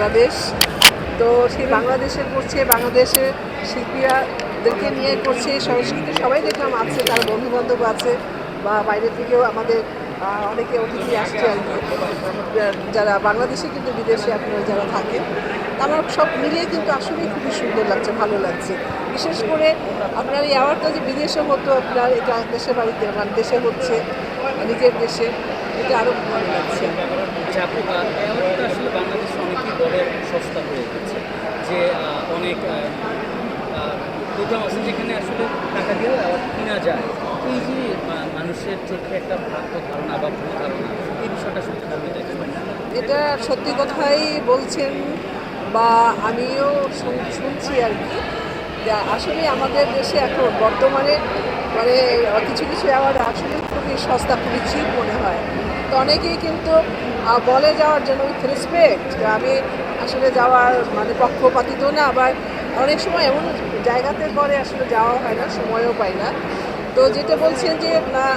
বাংলাদেশ। তো সেই বাংলাদেশে করছে, বাংলাদেশের শিল্পীরাদেরকে নিয়ে করছে সংস্কৃতি সবাই দেখলাম আছে, তার বন্ধু বান্ধব আছে, বা বাইরে থেকেও আমাদের অনেকে অতিথি আসছে আর কি। যারা বাংলাদেশে কিন্তু বিদেশে আপনারা যারা থাকেন, তারা সব মিলিয়ে কিন্তু আসলেই খুবই সুন্দর লাগছে, ভালো লাগছে। বিশেষ করে আপনার এই অ্যাওয়ার্ডটা যে বিদেশে হতো আপনার, এটা দেশের বাড়িতে মানে দেশে হচ্ছে, নিজের দেশে, এটা আরও ভালো লাগছে চাপুকা অ্যাওয়ার্ডটা আসলে বাংলাদেশে অনেকই বড় সস্তা হয়ে গেছে। যে অনেক প্রোগ্রাম আছে যেখানে আসলে টাকা অ্যাওয়ার্ড কিনা যায়, এই যে মানুষের চোখে একটা ভ্রান্ত ধারণা বা ভুল ধারণা, এই বিষয়টা দেখেন এটা সত্যি কথাই বলছেন বা আমিও শুন- শুনছি আর কি। আসলে আমাদের দেশে এখন বর্তমানে মানে কিছু কিছু অ্যাওয়ার্ড আসলে খুবই সস্তা, খুবই চিপ মনে হয়। তো অনেকেই কিন্তু বলে যাওয়ার জন্য উইথ রেসপেক্ট আমি আসলে যাওয়ার মানে পক্ষপাতিত না আবার অনেক সময় এমন জায়গাতে করে আসলে যাওয়া হয় না, সময়ও পাই না। তো যেটা বলছেন যে, না